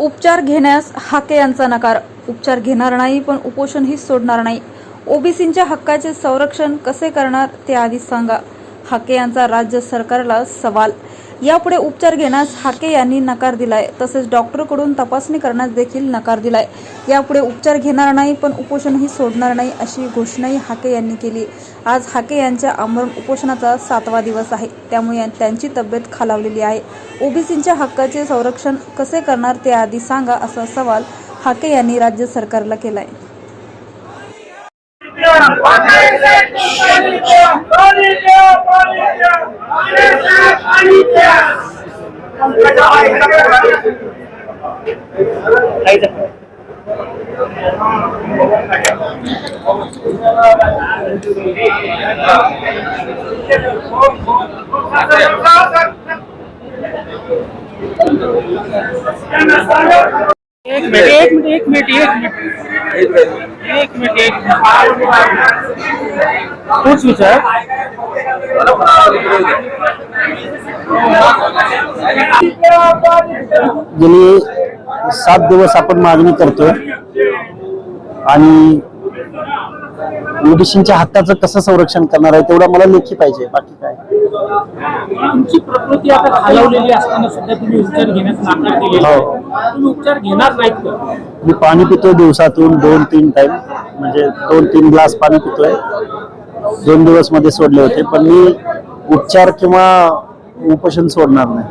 उपचार घेण्यास हाके यांचा नकार. उपचार घेणार नाही पण उपोषणही सोडणार नाही. ओबीसींच्या हक्काचे संरक्षण कसे करणार ते आधी सांगा. हाके यांचा राज्य सरकारला सवाल. यापुढे उपचार घेण्यास हाके यांनी नकार दिलाय. तसेच डॉक्टरकडून तपासणी करण्यास देखील नकार दिलाय. यापुढे उपचार घेणार नाही पण उपोषणही सोडणार नाही अशी घोषणाही हाके यांनी केली. आज हाके यांच्या आमरण उपोषणाचा सातवा दिवस आहे. त्यामुळे त्यांची तब्येत खालावलेली आहे. ओबीसींच्या हक्काचे संरक्षण कसे करणार ते आधी सांगा असा सवाल हाके यांनी राज्य सरकारला केलाय. एक मिनिट एक मिनिट एक मिनिट एक मिनिट। एक मिनिट एक मिनिट। तोच विचार गेली सात दिवस आपण मागणी करतोय आणि ओबीसीच्या हक्काचं कसं संरक्षण करणार आहे तेवढं मला लेखी पाहिजे बाकी काय तुमची प्रकृती आता खालावलेली असताना सुद्धा तुम्ही उपचार घेण्यास नाकार दिलेला. हो. तुम्ही उपचार घेणार नाहीत का मी पाणी पितोय दिवसातून दोन तीन टाइम म्हणजे दोन तीन ग्लास पाणी पितोय दोन दिवसमध्ये सोडले होते पण मी उपचार किंवा उपोषण सोडणार नाही.